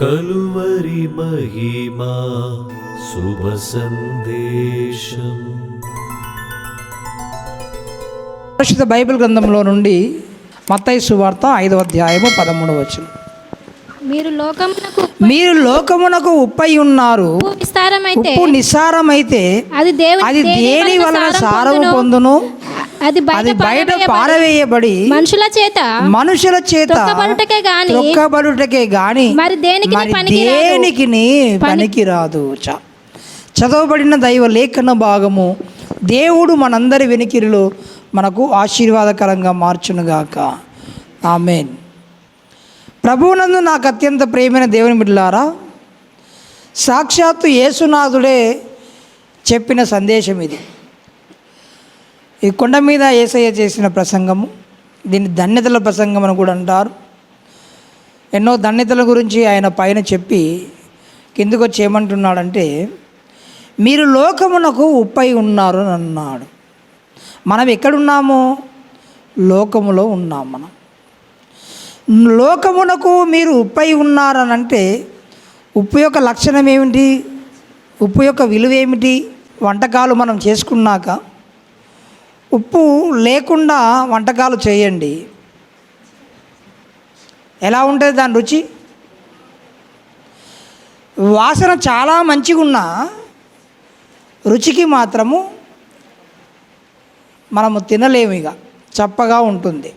కలువరి మహిమా శుభ సందేశం. పరిశుద్ధ బైబిల్ గ్రంథంలో నుండి మత్తయి సువార్త ఐదవ అధ్యాయము పదమూడవ వచనం. మీరు లోకమునకు మీరు లోకమునకు ఉప్పై ఉన్నారు. ఉప్పు విస్తారమైతే ఉప్పు నిస్సారమైతే అది దేవుని అది దేని వలన సారము పొందును? అది అది బయట పారవేయబడి మనుషుల చేత మనుషుల చేత త్రొక్కబడుటకే గాని త్రొక్కబడుటకే గాని మరి దేనికి. దేనికి పనికిరాదు చ. చదవబడిన దైవ లేఖన భాగము దేవుడు మనందరి వెనికిరిలో మనకు ఆశీర్వాదకరంగా మార్చునుగాక. ఆమెన్. ప్రభువునందు నాకు అత్యంత ప్రియమైన దేవుని బిడ్డలారా సాక్షాత్తు యేసునాథుడే చెప్పిన సందేశం ఇది. ఈ కొండ మీద ఏసయ్య చేసిన ప్రసంగము దీన్ని ధన్యతల ప్రసంగం అని కూడా అంటారు. ఎన్నో ధన్యతల గురించి ఆయన పైన చెప్పి కిందకు వచ్చి ఏమంటున్నాడంటే మీరు లోకమునకు ఉప్పై ఉన్నారు అని అన్నాడు. మనం ఎక్కడున్నాము? లోకములో ఉన్నాం మనం. లోకమునకు మీరు ఉప్పై ఉన్నారని అంటే ఉప్పు యొక్క లక్షణం ఏమిటి? ఉప్పు యొక్క విలువ ఏమిటి? వంటకాలు మనం చేసుకున్నాక ఉప్పు లేకుండా వంటకాలు చేయండి. ఎలా ఉంటుంది దాని రుచి? వాసన చాలా మంచిగా ఉన్నా రుచికి మాత్రము మనము తినలేము ఇక చప్పగా ఉంటుంది.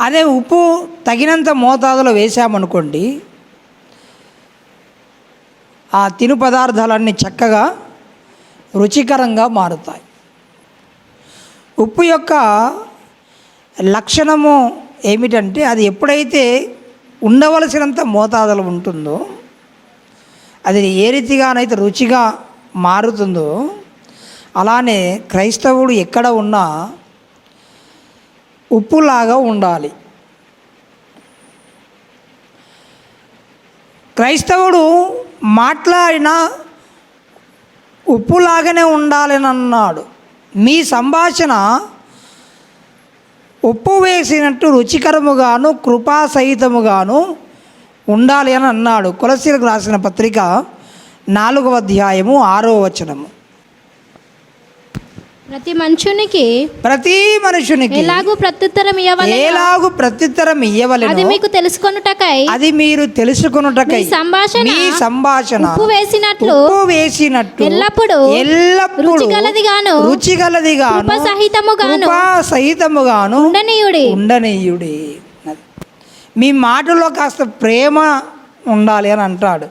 అదే ఉప్పు తగినంత మోతాదులో వేసామనుకోండి ఆ తిను పదార్థాలన్నీ చక్కగా రుచికరంగా మారుతాయి. ఉప్పు యొక్క లక్షణము ఏమిటంటే అది ఎప్పుడైతే ఉండవలసినంత మోతాదులో ఉంటుందో అది ఏ రీతిగానైతే రుచిగా మారుతుందో అలానే క్రైస్తవుడు ఎక్కడ ఉన్నా ఉప్పులాగా ఉండాలి. క్రైస్తవుడు మాట్లాడిన ఉప్పులాగానే ఉండాలని అన్నాడు మీ సంభాషణ ఉప్పు వేసినట్టు రుచికరముగాను కృపాసహితముగాను ఉండాలి అని అన్నాడు. కులశీలకు రాసిన పత్రిక నాలుగవ అధ్యాయము ఆరో వచనము. ప్రతి మనుషునికి ప్రతి మనుషునికి ఎలాగూ ప్రత్యుత్తరం ఇవ్వవలెను? ఏలాగు ప్రత్యుత్తరం అది ఇయ్యవలెను మీకు తెలుసుకొనుటకై అది మీరు తెలుసుకొనుటకై సంభాషణ మీ సంభాషణ ఉప్పు వేసినట్లు ఉప్పు వేసినట్టు ఎల్లప్పుడూ ఎల్లప్పుడూ రుచిగలదిగాను రుచిగలదిగాను కృప సహితముగాను కృపా సహితముగాను ఉండనీయుడి. ఉండనీయుడి మీ మాటలో కాస్త ప్రేమ ఉండాలి అని అంటాడు.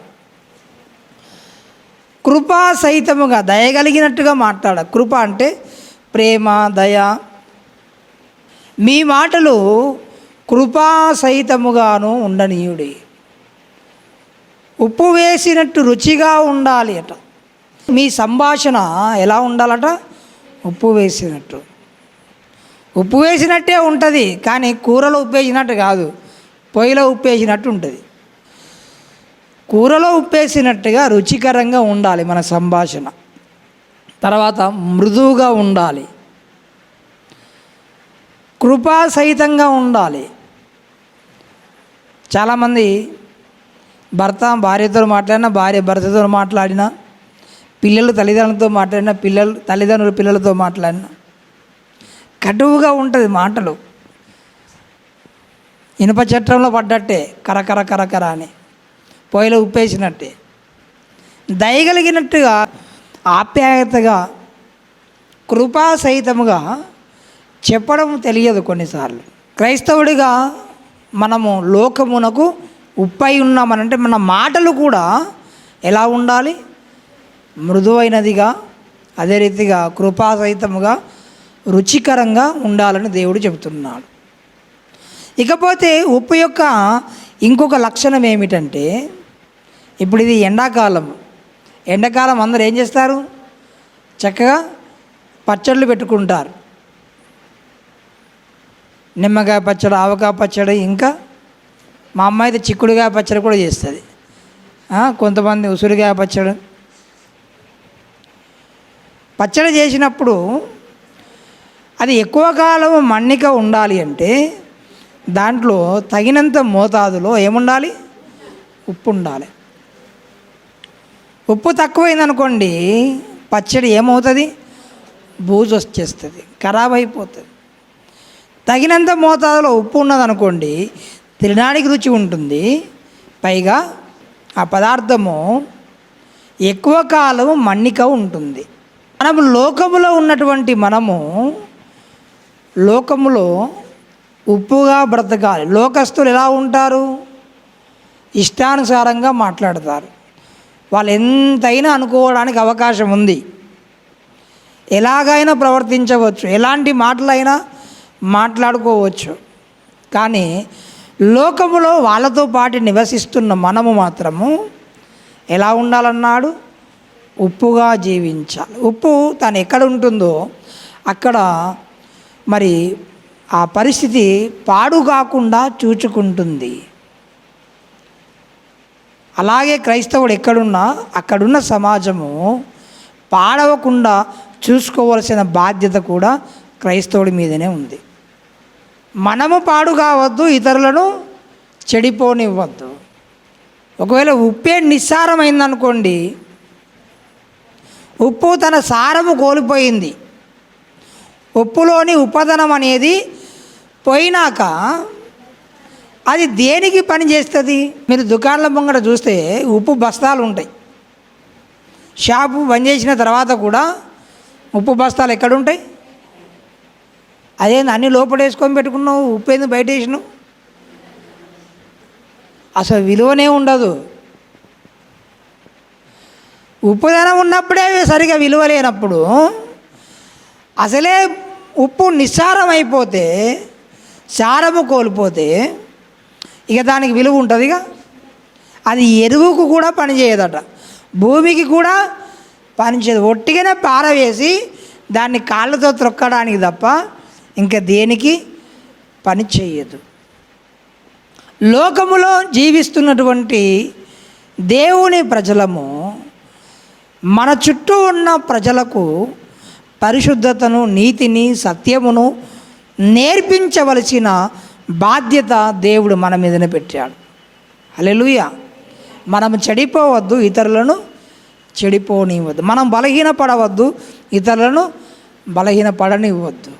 కృపా సహితముగా దయగలిగినట్టుగా మాట్లాడ. కృప అంటే ప్రేమ దయ. మీ మాటలు కృపా సహితముగాను ఉండనీయుడి. ఉప్పు వేసినట్టు రుచిగా ఉండాలి అట. మీ సంభాషణ ఎలా ఉండాలట? ఉప్పు వేసినట్టు. ఉప్పు వేసినట్టే ఉంటుంది కానీ కూరలో ఉప్పు వేసినట్టు కాదు. పొయ్యిలో ఉప్పు వేసినట్టు ఉంటుంది. కూరలో ఉప్పేసినట్టుగా రుచికరంగా ఉండాలి మన సంభాషణ. తర్వాత మృదువుగా ఉండాలి. కృపా సహితంగా ఉండాలి. చాలామంది భర్త భార్యతో మాట్లాడినా భార్య భర్తతో మాట్లాడినా పిల్లలు తల్లిదండ్రులతో మాట్లాడినా పిల్లలు తల్లిదండ్రులు పిల్లలతో మాట్లాడినా కటువుగా ఉంటుంది మాటలు. ఇనుప చట్టంలో పడ్డట్టే కరకర కరకర అని. పొయ్యిలో ఉప్పేసినట్టే. దయగలిగినట్టుగా ఆప్యాయతగా కృపా సహితముగా చెప్పడం తెలియదు కొన్నిసార్లు. క్రైస్తవుడిగా మనము లోకమునకు ఉప్పై ఉన్నామనంటే మన మాటలు కూడా ఎలా ఉండాలి? మృదువైనదిగా అదే రీతిగా కృపా సహితముగా రుచికరంగా ఉండాలని దేవుడు చెబుతున్నాడు. ఇకపోతే ఉప్పు యొక్క ఇంకొక లక్షణం ఏమిటంటే ఇప్పుడు ఇది ఎండాకాలం. ఎండాకాలం అందరూ ఏం చేస్తారు? చక్కగా పచ్చళ్ళు పెట్టుకుంటారు. నిమ్మకాయ పచ్చడి ఆవకాయ పచ్చడి ఇంకా మా అమ్మ అయితే చిక్కుడుకాయ పచ్చడి కూడా చేస్తుంది. కొంతమంది ఉసిరికాయ పచ్చడి. పచ్చడి చేసినప్పుడు అది ఎక్కువ కాలం మన్నిక ఉండాలి అంటే దాంట్లో తగినంత మోతాదులో ఏముండాలి? ఉప్పు ఉండాలి. ఉప్పు తక్కువైందనుకోండి పచ్చడి ఏమవుతుంది? బూజు వచ్చేస్తుంది ఖరాబ్ అయిపోతుంది. తగినంత మోతాదులో ఉప్పు ఉన్నదనుకోండి తినడానికి రుచి ఉంటుంది. పైగా ఆ పదార్థము ఎక్కువ కాలం మన్నిక ఉంటుంది. మనం లోకములో ఉన్నటువంటి మనము లోకములో ఉప్పుగా బ్రతకాలి. లోకస్తులు ఎలా ఉంటారు? ఇష్టానుసారంగా మాట్లాడతారు. వాళ్ళు ఎంతైనా అనుకోవడానికి అవకాశం ఉంది. ఎలాగైనా ప్రవర్తించవచ్చు. ఎలాంటి మాటలైనా మాట్లాడుకోవచ్చు. కానీ లోకములో వాళ్ళతో పాటు నివసిస్తున్న మనము మాత్రము ఎలా ఉండాలన్నాడు? ఉప్పుగా జీవించాలి. ఉప్పు తను ఎక్కడ ఉంటుందో అక్కడ మరి ఆ పరిస్థితి పాడు కాకుండా చూచుకుంటుంది. అలాగే క్రైస్తవుడు ఎక్కడున్నా అక్కడున్న సమాజము పాడవకుండా చూసుకోవలసిన బాధ్యత కూడా క్రైస్తవుడి మీదనే ఉంది. మనము పాడు కావద్దు ఇతరులను చెడిపోనివ్వద్దు. ఒకవేళ ఉప్పే నిస్సారమైందనుకోండి ఉప్పు తన సారము కోల్పోయింది. ఉప్పులోని ఉపదనం అనేది పోయినాక అది దేనికి పని చేస్తుంది? మీరు దుకాణాల ముంగట చూస్తే ఉప్పు బస్తాలు ఉంటాయి. షాపు బంద్ చేసిన తర్వాత కూడా ఉప్పు బస్తాలు ఎక్కడ ఉంటాయి అదేంది అన్ని లోపల వేసుకొని పెట్టుకున్నావు? ఉప్పు ఏంది బయట వేసినావు? అసలు విలువనే ఉండదు. ఉప్పుదనం ఉన్నప్పుడే సరిగా విలువ లేనప్పుడు అసలే ఉప్పు నిస్సారం అయిపోతే సారము కోల్పోతే ఇక దానికి విలువ ఉంటుంది ఇక. అది ఎరువుకు కూడా పనిచేయదట భూమికి కూడా పనిచేయదు ఒట్టిగానే పారవేసి దాన్ని కాళ్ళతో త్రొక్కడానికి తప్ప ఇంకా దేనికి పని చేయదు. లోకములో జీవిస్తున్నటువంటి దేవుని ప్రజలము మన చుట్టూ ఉన్న ప్రజలకు పరిశుద్ధతను నీతిని సత్యమును నేర్పించవలసిన బాధ్యత దేవుడు మన మీదనే పెట్టాడు. అలెలుయ మనం చెడిపోవద్దు ఇతరులను చెడిపోనివ్వద్దు. మనం బలహీనపడవద్దు ఇతరులను బలహీనపడనివ్వద్దు.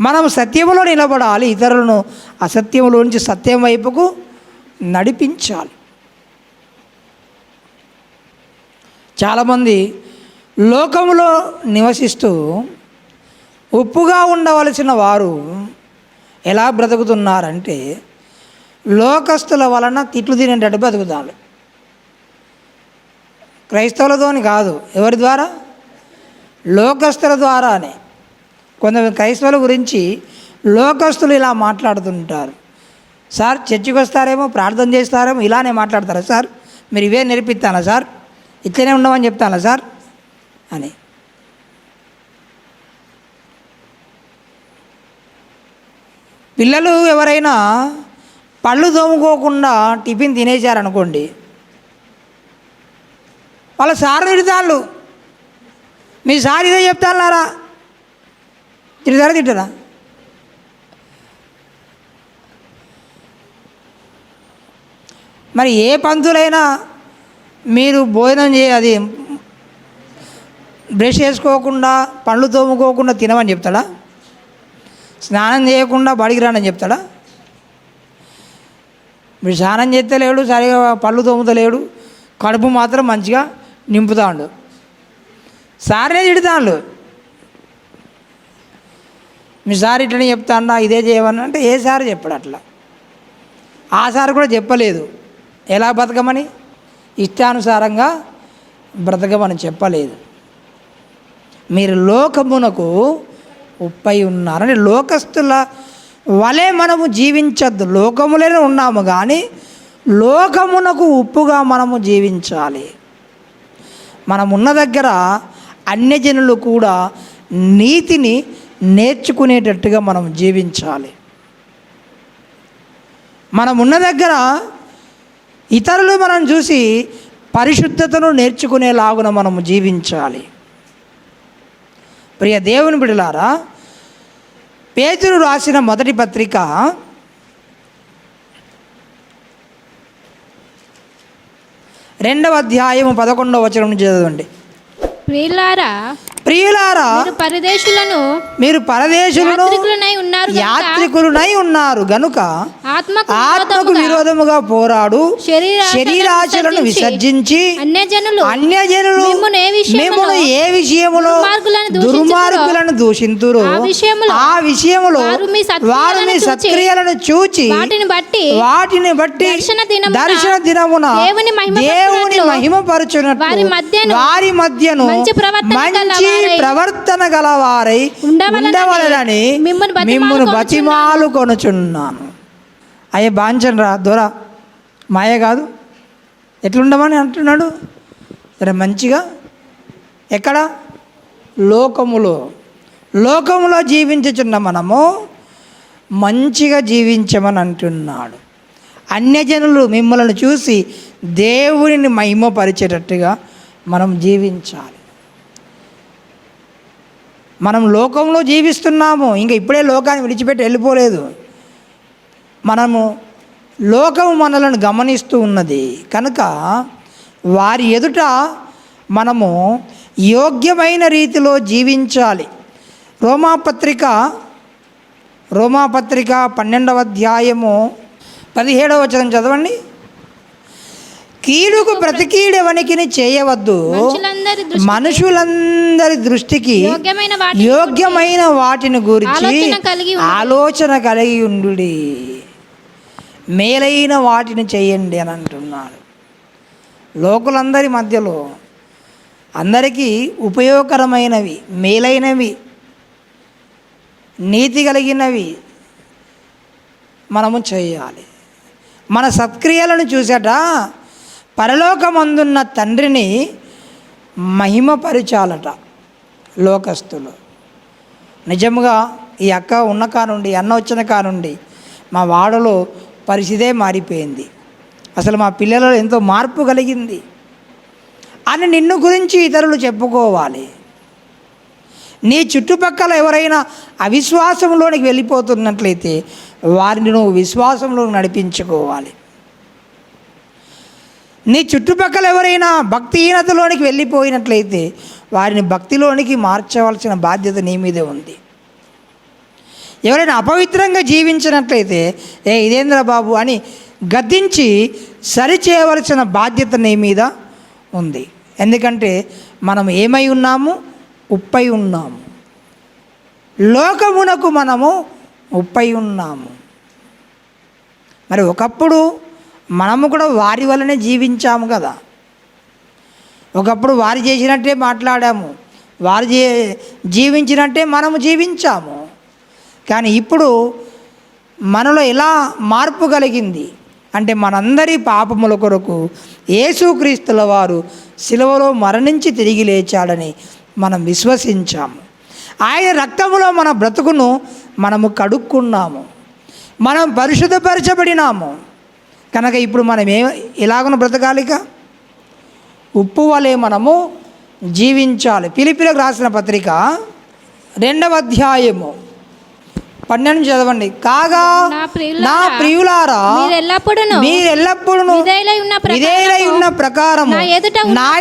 మనం సత్యములో నిలబడాలి ఇతరులను అసత్యంలోంచి సత్యం వైపుకు నడిపించాలి. చాలామంది లోకములో నివసిస్తూ ఉప్పుగా ఉండవలసిన వారు ఎలా బ్రతుకుతున్నారంటే లోకస్తుల వలన తిట్లు తినేటట్టు బతుకుతారు క్రైస్తవులతోని కాదు ఎవరి ద్వారా? లోకస్తుల ద్వారానే. కొంత క్రైస్తవుల గురించి లోకస్తులు ఇలా మాట్లాడుతుంటారు. సార్ చర్చికి వస్తారేమో ప్రార్థన చేస్తారేమో ఇలానే మాట్లాడతారా సార్? మీరు ఇవే నేర్పిస్తానా సార్? ఇట్లనే ఉండమని చెప్తానా సార్? అని. పిల్లలు ఎవరైనా పళ్ళు తోముకోకుండా టిఫిన్ తినేశారనుకోండి వాళ్ళ సార్ తిడతాళ్ళు. మీ సార్ ఇదే చెప్తాన్నారా? తిడతారా తిట్టరా? మరి ఏ పంతులైనా మీరు భోజనం చే అది బ్రష్ చేసుకోకుండా పళ్ళు తోముకోకుండా తినమని చెప్తాడా? స్నానం చేయకుండా బడికి రానని చెప్తాడా? మీరు స్నానం చేస్తలేడు సరిగా పళ్ళు తోముతలేడు కడుపు మాత్రం మంచిగా నింపుతాడు. సారినే తిడతాడు. మీ సార్ ఇట్లనే చెప్తాడా ఇదే చేయమని అంటే ఏ సార్ చెప్పాడు అట్లా. ఆ సార్ కూడా చెప్పలేదు. ఎలా బతకమని? ఇష్టానుసారంగా బ్రతకమని చెప్పలేదు. మీరు లోకమునకు ఉప్పై ఉన్నారని లోకస్తుల వలె మనము జీవించద్దు లోకములోనే ఉన్నాము కానీ లోకమునకు ఉప్పుగా మనము జీవించాలి. మనం ఉన్న దగ్గర అన్యజనులు కూడా నీతిని నేర్చుకునేటట్టుగా మనం జీవించాలి. మనం ఉన్న దగ్గర ఇతరులు మనం చూసి పరిశుద్ధతను నేర్చుకునేలాగున మనము జీవించాలి. ప్రియ దేవుని బిడలారా పేతురు రాసిన మొదటి పత్రిక రెండవ అధ్యాయం పదకొండవ వచనం చదవండి. వీళ్ళారా ప్రియులారా మీరు పరదేశులను మీరు పరదేశులను ఉన్నారు యాత్రికులునై ఉన్నారు గనుక ఆత్మకు విరోధముగా పోరాడు శరీరాశలను శరీరాశలను విసర్జించి అన్యజనులు అన్యజనులు మిమ్మును ఏ విషయములో దుర్మార్గులను దూషింతురు ఆ విషయములో వారు మీ సత్క్రియలను చూచి వాటిని బట్టి వాటిని బట్టి దర్శన దినమున దేవుని మహిమ మహిమపరచునట్లు వారి మధ్యను వారి మధ్యను మంచి ప్రవర్తన గలవారై ఉండవలెనని మిమ్మును బతిమాలు కొనుచున్నాను. అయ్యే బాంచన్ రా దొర మాయ కాదు. ఎట్లుండమని అంటున్నాడు? సరే మంచిగా. ఎక్కడ? లోకములో. లోకములో జీవించుచున్న మనము మంచిగా జీవించమని అంటున్నాడు. అన్యజనులు మిమ్మల్ని చూసి దేవునిని మహిమపరిచేటట్టుగా మనం జీవించాలి. మనం లోకంలో జీవిస్తున్నాము. ఇంకా ఇప్పుడే లోకాన్ని విడిచిపెట్టి వెళ్ళిపోలేదు. మనము లోకము మనలను గమనిస్తూ ఉన్నది. కనుక వారి ఎదుట మనము యోగ్యమైన రీతిలో జీవించాలి. రోమాపత్రిక రోమాపత్రిక పన్నెండవ అధ్యాయము పదిహేడవ వచనం చదవండి. కీడుకు ప్రతికీడవనికిని చేయవద్దు. మనుషులందరి దృష్టికి యోగ్యమైన వాటిని గురించి ఆలోచన కలిగి ఉండుడి. ఆలోచన కలిగి ఉండు మేలైన వాటిని చేయండి అని అంటున్నాడు. లోకులందరి మధ్యలో అందరికీ ఉపయోగకరమైనవి మేలైనవి నీతి కలిగినవి మనము చేయాలి. మన సత్క్రియలను చూసేట పరలోకమందున్న తండ్రిని మహిమపరిచాలట లోకస్తులు. నిజముగా ఈ అక్క ఉన్న కానుండి అన్న వచ్చిన కానుండి మా వాడలో పరిస్థితే మారిపోయింది. అసలు మా పిల్లలలో ఎంతో మార్పు కలిగింది. అని నిన్ను గురించి ఇతరులు చెప్పుకోవాలి. నీ చుట్టుపక్కల ఎవరైనా అవిశ్వాసంలోనికి వెళ్ళిపోతున్నట్లయితే వారిని నువ్వు విశ్వాసంలో నడిపించుకోవాలి. నీ చుట్టుపక్కల ఎవరైనా భక్తిహీనతలోనికి వెళ్ళిపోయినట్లయితే వారిని భక్తిలోనికి మార్చవలసిన బాధ్యత నీ మీదే ఉంది. ఎవరైనా అపవిత్రంగా జీవించినట్లయితే ఏ ఇదేంద్ర బాబు అని గద్దించి సరిచేయవలసిన బాధ్యత నీ మీద ఉంది. ఎందుకంటే మనం ఏమై ఉన్నాము? ఉప్పై ఉన్నాము. లోకమునకు మనము ఉప్పై ఉన్నాము. మరి ఒకప్పుడు మనము కూడా వారి వల్లనే జీవించాము కదా. ఒకప్పుడు వారు చేసినట్టే మాట్లాడాము. వారు జీ జీవించినట్టే మనము జీవించాము. కానీ ఇప్పుడు మనలో ఎలా మార్పు కలిగింది? అంటే మనందరి పాపముల కొరకు యేసుక్రీస్తుల వారు సిలువలో మరణించి తిరిగి లేచాడని మనం విశ్వసించాము. ఆయన రక్తములో మన బ్రతుకును మనము కడుక్కున్నాము. మనం పరిశుద్ధపరచబడినాము. కనుక ఇప్పుడు మనం ఏ ఎలాగను బ్రతకాలిక? ఉప్పు వలె మనము జీవించాలి. పిలిపిలకు రాసిన పత్రిక రెండవ అధ్యాయము. పన్నెండు చదవండి. కాగా నా ప్రియులారా, నా ప్రియులారా మీరు ఎల్లప్పుడూను మీరు ఎల్లప్పుడూ విధేయులై ఉన్న ప్రకారం నా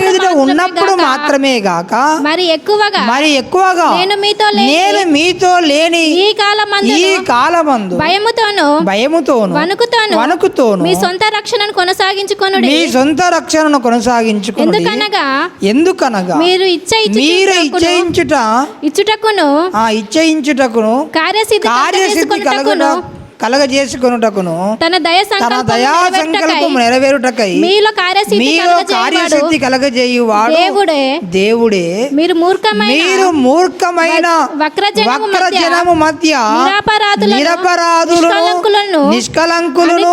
ఎదుట ఉన్నప్పుడు మాత్రమే గాక, మరి ఎక్కువగా మరి ఎక్కువగా నేను మీతో నేను మీతో లేని ఈ కాలమందు ఈ కాలమందు భయముతోను భయముతోను వణుకుతోను వణుకుతోను మీ సొంత రక్షణను కొనసాగించుకొనుడి. మీ సొంత రక్షణను కొనసాగించుకుని ఎందుకనగా ఎందుకనగా మీరు ఇచ్చ మీరు ఇచ్చుటకును ఇచ్చయించుట ఇచ్చుటకును ఆ ఇచ్చయించుటకును కార్యసిద్ధి కార్యసిద్ధి కలుగును కలుగజేసుకొనుటకును తన దయ తన సంకల్పము దయా సంకల్పం నెరవేరుటకై మీలో కార్యసిద్ధి మీలో కార్యసిద్ధి కలగజేయువాడు దేవుడే దేవుడే మీరు మూర్ఖమైన మీరు మూర్ఖమైన వక్రజనము వక్ర మధ్య జనము మధ్య నిరపరాధులను, నిష్కలంకులను,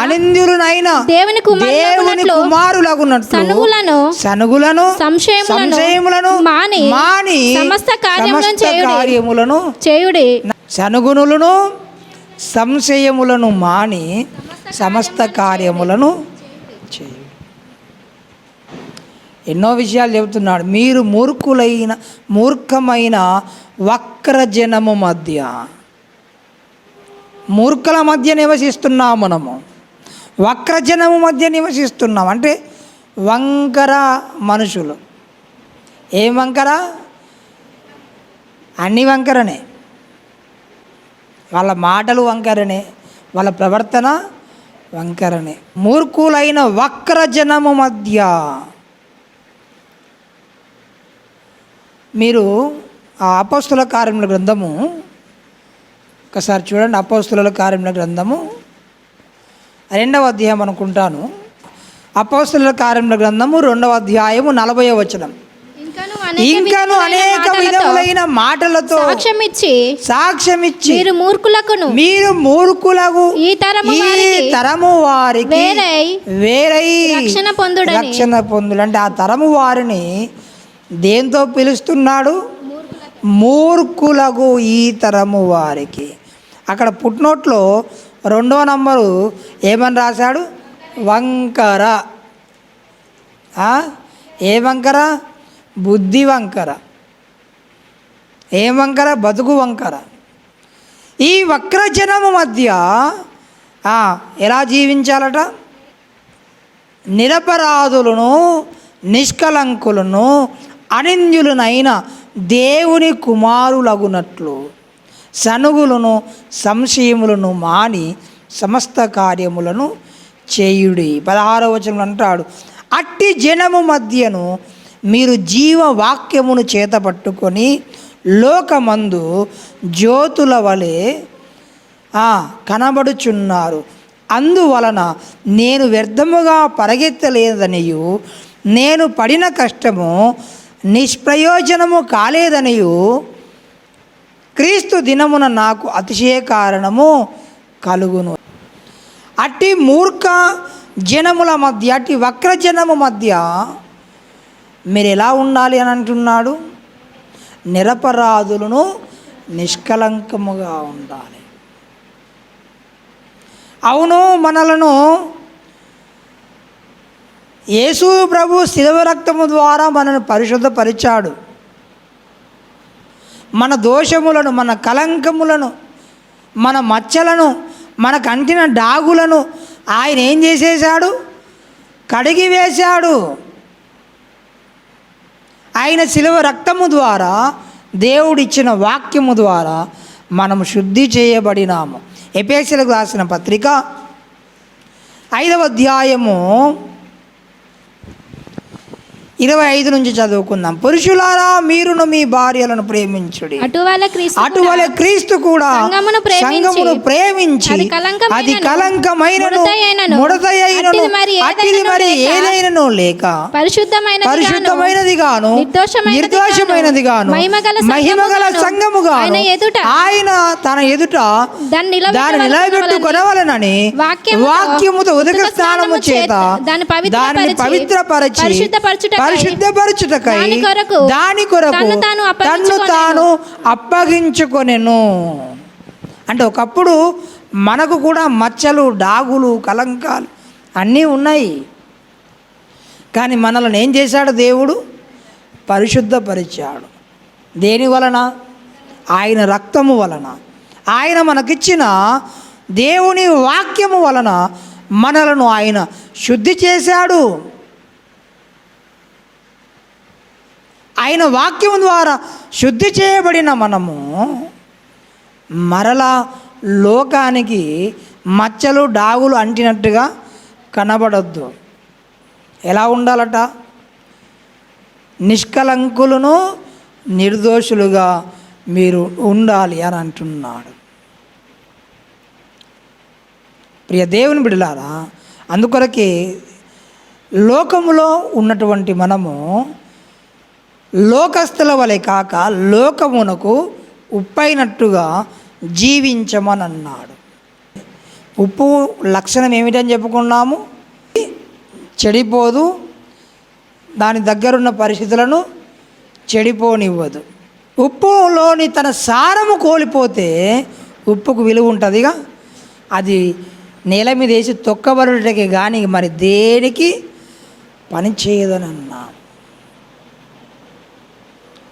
అనింద్యులనైన దేవుని దేవుని సనుగులను సనుగులను సంశయములను మాని మాని సమస్త కార్యములను చేయుడి. సనుగునులను సంశయములను మాని సమస్త కార్యములను చేయుడి. ఎన్నో విషయాలు చెబుతున్నాడు. మీరు మూర్ఖులైన మూర్ఖమైన వక్రజనము మధ్య మూర్ఖుల మధ్య నివసిస్తున్నాం మనము. వక్రజనము మధ్య నివసిస్తున్నాం అంటే వంకర మనుషులు. ఏం వంకర? అన్ని వంకరనే. వాళ్ళ మాటలు వంకరనే వాళ్ళ ప్రవర్తన వంకరనే. మూర్ఖులైన వక్ర జనము మధ్య మీరు ఆ అపస్తుల కార్యముల గ్రంథము ఒకసారి చూడండి అపోస్తుల కార్యముల గ్రంథము. రెండవ అధ్యాయం అనుకుంటాను. అపోస్తుల కార్యముల గ్రంథము రెండవ అధ్యాయము నలభై వచనం. ఇంకాను అనేక విధములైన మాటలతో సాక్ష్యం ఇచ్చి సాక్ష్యమిచ్చి మీరు మూర్ఖులకును. మీరు మూర్ఖులకు ఈ తరము ఈ తరము వారికి వేరై వేరై రక్షణ పొందుడని. రక్షణ పొందుడు. అంటే ఆ తరము వారిని దేంతో పిలుస్తున్నాడు? మూర్ఖులకు ఈ తరము వారికి. అక్కడ పుట్నోట్లో రెండో నంబరు ఏమని రాశాడు? వంకర. ఆ? ఏ వంకర? బుద్ధి వంకర. ఏం వంకర? బతుకు వంకర. ఈ వక్రజనము మధ్య ఎలా జీవించాలట? నిరపరాధులను నిష్కలంకులను అనింద్యులనైన దేవుని కుమారులగునట్లు సనుగులను సంశయములను మాని సమస్త కార్యములను చేయుడి. పదహారవచనం అంటాడు అట్టి జనము మధ్యను మీరు జీవవాక్యమును వాక్యమును చేతపట్టుకొని లోకమందు జ్యోతుల వలె కనబడుచున్నారు. అందువలన నేను వ్యర్థముగా పరిగెత్తలేదనియు నేను పడిన కష్టము నిష్ప్రయోజనము కాలేదనియు క్రీస్తు దినమున నాకు అతిశయ కారణము కలుగును. అట్టి మూర్ఖ జనముల మధ్య అట్టి వక్రజనము మధ్య మీరు ఎలా ఉండాలి అని అంటున్నాడు? నిరపరాధులను నిష్కలంకముగా ఉండాలి. అవును మనలను యేసు ప్రభు శిలవ రక్తము ద్వారా మనను పరిశుద్ధపరిచాడు. మన దోషములను మన కలంకములను మన మచ్చలను మనకు అంటిన డాగులను ఆయన ఏం చేసేశాడు? కడిగి వేశాడు ఆయన శిలువ రక్తము ద్వారా దేవుడిచ్చిన వాక్యము ద్వారా మనము శుద్ధి చేయబడినాము. ఎపేసలకు రాసిన పత్రిక ఐదవ అధ్యాయము ఇరవై ఐదు నుంచి చదువుకుందాం. పురుషులారా మీరును మీ భార్యలను ప్రేమించుడి. అటువల క్రీస్తు కూడా సంఘమును ప్రేమించి, అది కలంకమైనను. ముడతయైనను, అట్టిది మరి ఏదైనను లేక, లేక పరిశుద్ధమైనది గాను నిర్దోషమైనది గాను మహిమగల మహిమగల సంఘముగా ఆయన ఎదుట ఆయన తన ఎదుట దాన్ని దాన్ని నిలబెట్టుకొనవలనని వాక్యముతో, ఉదక స్నానము చేత దాన్ని పవిత్రపరచి పరిశుద్ధపరచుటకై, దాని కొరకు తన్ను తాను. తాను అప్పగించుకొనెను. అంటే ఒకప్పుడు మనకు కూడా మచ్చలు డాగులు కలంకాలు అన్నీ ఉన్నాయి. కానీ మనల్ని ఏం చేశాడు దేవుడు? పరిశుద్ధపరిచాడు. దేని వలన? ఆయన రక్తము వలన. ఆయన మనకిచ్చిన దేవుని వాక్యము వలన మనలను ఆయన శుద్ధి చేశాడు. ఆయన వాక్యం ద్వారా శుద్ధి చేయబడిన మనము మరలా లోకానికి మచ్చలు డాగులు అంటినట్టుగా కనబడద్దు. ఎలా ఉండాలట? నిష్కలంకులను నిర్దోషులుగా మీరు ఉండాలి అని అంటున్నాడు. ప్రియ దేవుని బిడలారా అందుకొరకే లోకములో ఉన్నటువంటి మనము లోకస్తుల వలె కాక లోకమునకు ఉప్పైనట్టుగా జీవించమని అన్నాడు ఉప్పు లక్షణం ఏమిటని చెప్పుకున్నాము? చెడిపోదు. దాని దగ్గరున్న పరిస్థితులను చెడిపోనివ్వదు. ఉప్పులోని తన సారము కోల్పోతే ఉప్పుకు విలువ ఉంటుందిగా. అది నేల మీద వేసి తొక్కబడుటకి కానీ మరి దేనికి పని చేయదని అన్నాం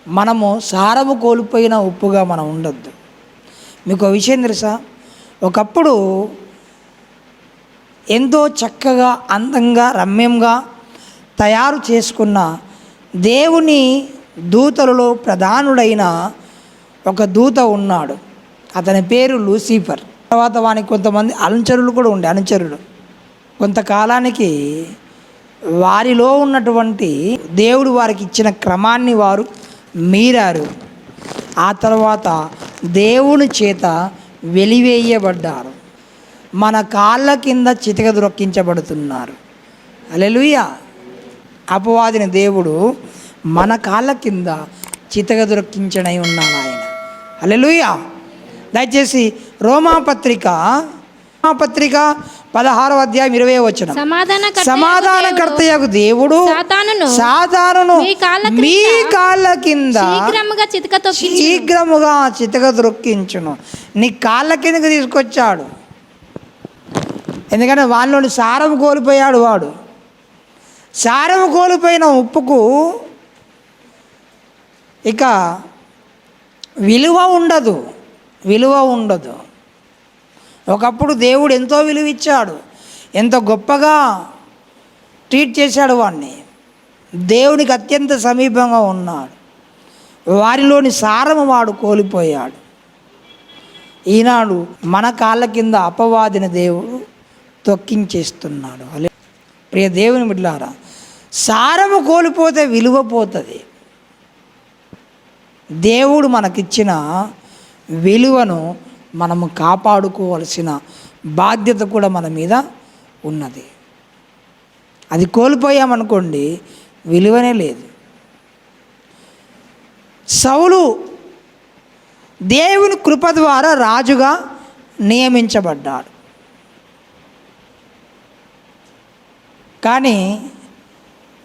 మనము సారము కోల్పోయిన ఉప్పుగా మనం ఉండొద్దు. మీకు విషయం తెలుసా? ఒకప్పుడు ఎంతో చక్కగా అందంగా రమ్యంగా తయారు చేసుకున్న దేవుని దూతలలో ప్రధానుడైన ఒక దూత ఉన్నాడు. అతని పేరు లూసిఫర్. తర్వాత వానికి కొంతమంది అనుచరులు కూడా ఉండే అనుచరుడు కొంతకాలానికి వారిలో ఉన్నటువంటి దేవుడు వారికి ఇచ్చిన క్రమాన్ని వారు మీరారు. ఆ తర్వాత దేవుని చేత వెలివేయబడ్డారు. మన కాళ్ళ కింద చితక దొక్కించబడుతున్నారు. అలెలుయ్య అపవాదిని దేవుడు మన కాళ్ళ కింద చితక దొరకించడై ఉన్నాడు ఆయన. అలెలుయ్య దయచేసి రోమాపత్రిక రోమాపత్రిక పదహారవ అధ్యాయం ఇరవై వచ్చిన సమాధానకర్తయగు సమాధానకర్తయగు దేవుడు సాతానును సాధారణను మీ కాళ్ళ కింద శీఘ్రముగా చితక దొక్కించును నీ కాళ్ళ కిందకి తీసుకొచ్చాడు. ఎందుకంటే వాళ్ళలోని సారం కోల్పోయాడు వాడు. సారం కోల్పోయిన ఉప్పుకు ఇక విలువ ఉండదు. విలువ ఉండదు. ఒకప్పుడు దేవుడు ఎంతో విలువిచ్చాడు. ఎంత గొప్పగా ట్రీట్ చేశాడు వాడిని దేవునికి అత్యంత సమీపంగా ఉన్నాడు. వారిలోని సారము వాడు కోల్పోయాడు. ఈనాడు మన కాళ్ళ కింద అపవాదిన దేవుడు తొక్కించేస్తున్నాడు. అలే ప్రియ దేవుని బిడ్డారా సారము కోల్పోతే విలువ పోతుంది. దేవుడు మనకిచ్చిన విలువను మనము కాపాడుకోవలసిన బాధ్యత కూడా మన మీద ఉన్నది. అది కోల్పోయామనుకోండి విలువనే లేదు. సౌలు దేవుని కృప ద్వారా రాజుగా నియమించబడ్డాడు. కానీ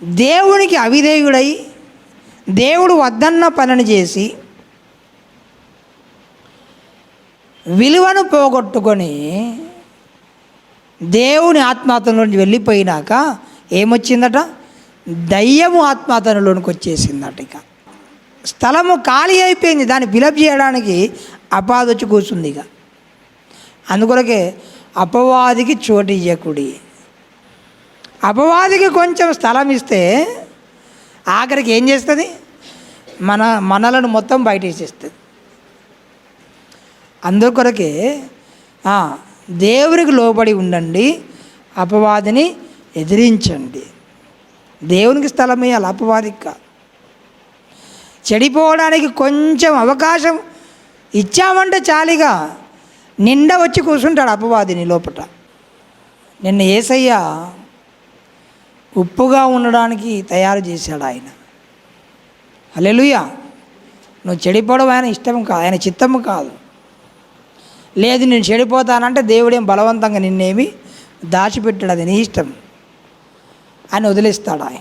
దేవునికి అవిధేయుడై దేవుడు వద్దన్న పనిని చేసి విలువను పోగొట్టుకొని దేవుని ఆత్మాతలోంచి వెళ్ళిపోయినాక ఏమొచ్చిందట? దయ్యము ఆత్మాతనలోనికి వచ్చేసిందట ఇక. స్థలము ఖాళీ అయిపోయింది. దాన్ని ఫిలప్ చేయడానికి అపాదొచ్చి వచ్చి కూర్చుంది ఇక. అందుకొరకే అపవాదికి చోటు ఇయ్యకుడి. అపవాదికి కొంచెం స్థలం ఇస్తే ఆఖరికి ఏం చేస్తుంది? మన మనలను మొత్తం బయట అందరి అందుకొరకే దేవునికి లోబడి ఉండండి అపవాదిని ఎదిరించండి. దేవునికి స్థలం ఇవ్వాలి అపవాదికి కాదు చెడిపోవడానికి కొంచెం అవకాశం ఇచ్చామంటే చాలిగా నిండా వచ్చి కూర్చుంటాడు అపవాదిని లోపట. నిన్న ఏసయ్య ఉప్పుగా ఉండడానికి తయారు చేశాడు ఆయన. హల్లెలూయా! నువ్వు చెడిపోవడం ఆయన ఇష్టం కాదు ఆయన చిత్తము కాదు. లేదు నేను చెడిపోతానంటే దేవుడేం బలవంతంగా నిన్నేమి దాచిపెట్టాడు అది నీ ఇష్టం అని వదిలేస్తాడు ఆయన.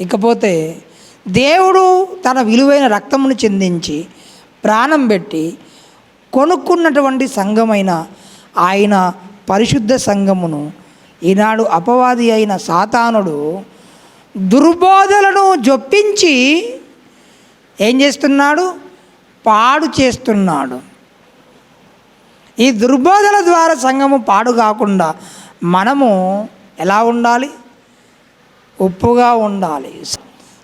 ఇకపోతే దేవుడు తన విలువైన రక్తమును చెందించి ప్రాణం పెట్టి కొనుక్కున్నటువంటి సంఘమైన ఆయన పరిశుద్ధ సంఘమును ఈనాడు అపవాది అయిన సాతానుడు దుర్బోధలను జొప్పించి ఏం చేస్తున్నాడు? పాడు చేస్తున్నాడు. ఈ దుర్బోధల ద్వారా సంఘము పాడు కాకుండా మనము ఎలా ఉండాలి? ఉప్పుగా ఉండాలి.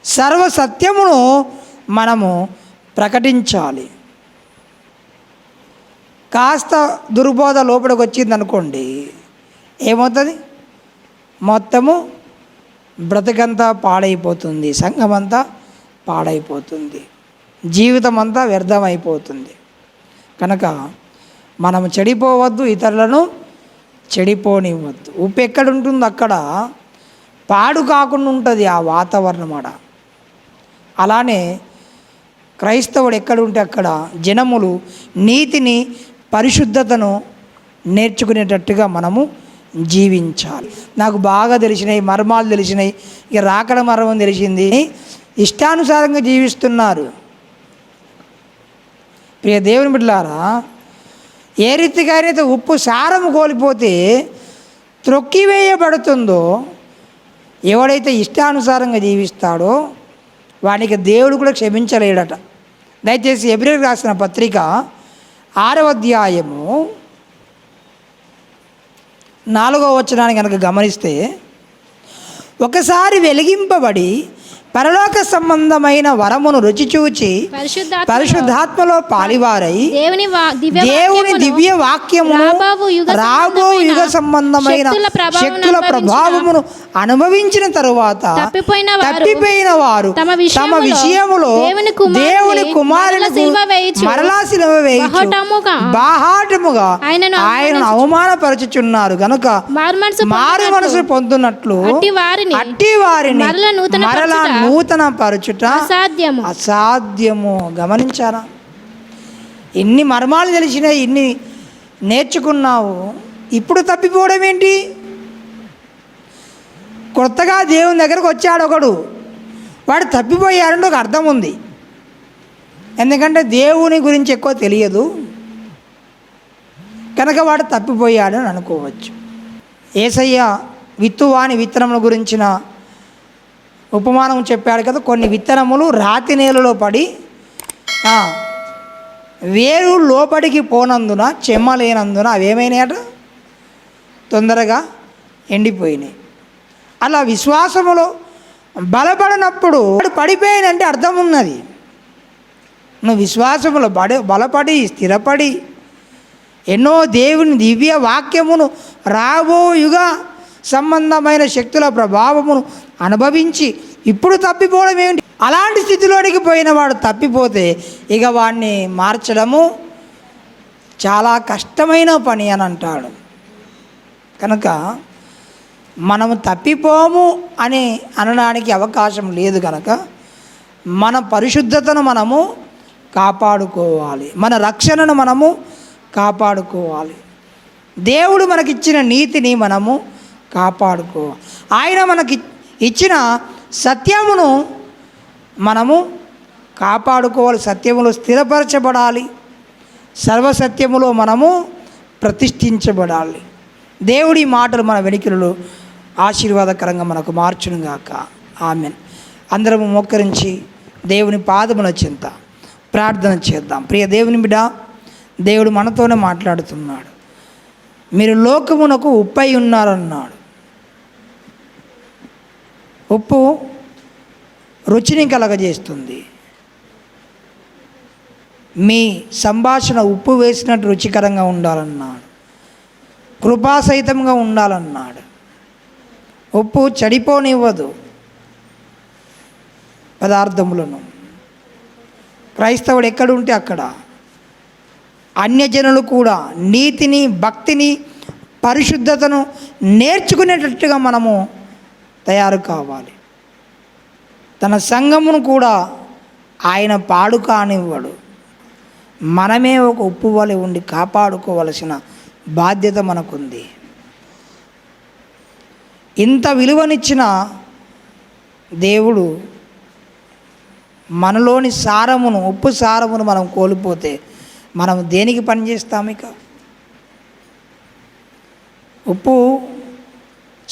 సర్వ సత్యమును మనము ప్రకటించాలి. కాస్త దుర్బోధ లోపలికి వచ్చింది అనుకోండి ఏమవుతుంది? మొత్తము బ్రతకంతా పాడైపోతుంది సంఘమంతా పాడైపోతుంది జీవితం అంతా వ్యర్థమైపోతుంది. కనుక మనం చెడిపోవద్దు ఇతరులను చెడిపోనివ్వద్దు. ఉప్పు ఎక్కడ ఉంటుందో అక్కడ పాడు కాకుండా ఉంటుంది ఆ వాతావరణం ఆడ. అలానే క్రైస్తవుడు ఎక్కడ ఉంటే అక్కడ జనములు నీతిని పరిశుద్ధతను నేర్చుకునేటట్టుగా మనము జీవించాలి. నాకు బాగా తెలిసినాయి మర్మాలు తెలిసినాయి ఇక రాకడ మర్మం తెలిసింది. ఇష్టానుసారంగా జీవిస్తున్నారు. ప్రియ దేవుని బిడ్డలారా ఏ రీతిగానైతే ఉప్పు సారం కోల్పోతే త్రొక్కివేయబడుతుందో ఎవడైతే ఇష్టానుసారంగా జీవిస్తాడో వానికి దేవుడు కూడా క్షమించలేడట. దయచేసి ఎబ్రిల్ రాసిన పత్రిక ఆరవ అధ్యాయము నాలుగవ వచనాన్ని కనుక గమనిస్తే ఒకసారి వెలిగింపబడి పరలోక సంబంధమైన వరమును రుచి చూచి పరిశుద్ధాత్మ పరిశుద్ధాత్మలో పాలివారై దేవుని దివ్య వాక్యమును యుగ రాబో యుగ సంబంధమైన శక్తుల ప్రభావమును అనుభవించిన తరువాత తప్పిపోయిన వారు తమ విషయములో దేవుని కుమారుని మరల సిలువ వేయుచు. బహుటముగా ఆయనను అవమానపరచుచున్నారు. గనుక మారు మనసు పొందునట్లు అట్టి వారిని అట్టి వారిని మరల నూతన పరచుట అసాధ్యము. అసాధ్యము. గమనించారా? ఎన్ని మర్మాలు తెలిసినాయి ఇన్ని నేర్చుకున్నావు ఇప్పుడు తప్పిపోవడం ఏంటి? కొత్తగా దేవుని దగ్గరకు వచ్చాడు ఒకడు. వాడు తప్పిపోయాడంటే ఒక అర్థం ఉంది. ఎందుకంటే దేవుని గురించి ఎక్కువ తెలియదు. కనుక వాడు తప్పిపోయాడని అనుకోవచ్చు. ఏసయ్య విత్తువాని విత్తనముల గురించిన ఉపమానం చెప్పాడు కదా కొన్ని విత్తనములు రాతి నేలలో పడి వేరు లోపలికి పోనందున చెమ్మ లేనందున అవి ఏమైనాయట? తొందరగా ఎండిపోయినాయి. అలా విశ్వాసములో బలపడినప్పుడు పడిపోయినంటే అర్థం ఉన్నది. నువ్వు విశ్వాసములో బడి బలపడి స్థిరపడి ఎన్నో దేవుని దివ్య వాక్యమును రాబోయుగా సంబంధమైన శక్తుల ప్రభావమును అనుభవించి ఇప్పుడు తప్పిపోవడం ఏమిటి? అలాంటి స్థితిలోనికి పోయిన వాడు తప్పిపోతే ఇక వాడిని మార్చడము చాలా కష్టమైన పని అని అంటాడు. కనుక మనము తప్పిపోము అని అనడానికి అవకాశం లేదు కనుక మన పరిశుద్ధతను మనము కాపాడుకోవాలి. మన రక్షణను మనము కాపాడుకోవాలి. దేవుడు మనకిచ్చిన నీతిని మనము కాపాడుకోవాలి ఆయన మనకి ఇచ్చిన సత్యమును మనము కాపాడుకోవాలి. సత్యములో స్థిరపరచబడాలి. సర్వసత్యములో మనము ప్రతిష్ఠించబడాలి. దేవుడి మాటలు మన వెనుకలలో ఆశీర్వాదకరంగా మనకు మార్చునుగాక ఆమెన్. అందరము మోకరించి దేవుని పాదముల చింత ప్రార్థన చేద్దాం. ప్రియ దేవుని బిడ దేవుడు మనతోనే మాట్లాడుతున్నాడు. మీరు లోకమునకు ఉప్పై ఉన్నారన్నాడు. ఉప్పు రుచిని కలగజేస్తుంది. మీ సంభాషణ ఉప్పు వేసినట్టు రుచికరంగా ఉండాలన్నాడు. కృపాసహితంగా ఉండాలన్నాడు. ఉప్పు చెడిపోనివ్వదు. పదార్థములను. క్రైస్తవుడు ఎక్కడుంటే అక్కడ. అన్యజనులు కూడా నీతిని భక్తిని పరిశుద్ధతను నేర్చుకునేటట్టుగా మనము తయారు కావాలి. తన సంఘమును కూడా ఆయన పాడు కానివ్వడు. మనమే ఒక ఉప్పు వలె ఉండి కాపాడుకోవలసిన బాధ్యత మనకుంది. ఇంత విలువనిచ్చిన దేవుడు మనలోని సారమును ఉప్పు సారమును మనం కోల్పోతే మనం దేనికి పనిచేస్తాం ఇక? ఉప్పు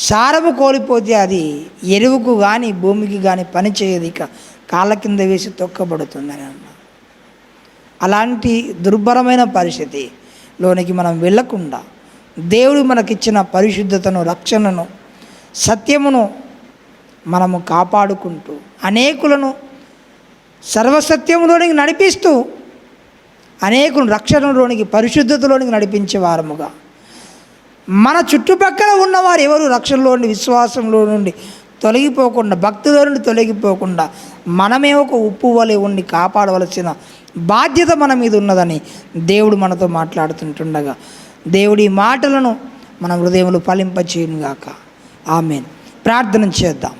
సారము కోల్పోతే అది ఎరువుకు కానీ భూమికి కానీ పనిచేయదు ఇక. కాళ్ళ కింద వేసి తొక్కబడుతుందని అన్న అలాంటి దుర్భరమైన పరిస్థితిలోనికి మనం వెళ్ళకుండా దేవుడు మనకిచ్చిన పరిశుద్ధతను రక్షణను సత్యమును మనము కాపాడుకుంటూ అనేకులను సర్వసత్యములోనికి నడిపిస్తూ అనేకులు రక్షణలోనికి పరిశుద్ధతలోనికి నడిపించే వారముగా మన చుట్టుపక్కల ఉన్నవారు ఎవరు? రక్షణలో నుండి విశ్వాసంలో నుండి తొలగిపోకుండా భక్తిలో నుండి తొలగిపోకుండా మనమే ఒక ఉప్పు వలె ఉండి కాపాడవలసిన బాధ్యత మన మీద ఉన్నదని దేవుడు మనతో మాట్లాడుతుంటుండగా దేవుడి మాటలను మన హృదయంలో ఫలింపచేయునుగాక. ఆమెన్. ప్రార్థన చేద్దాం.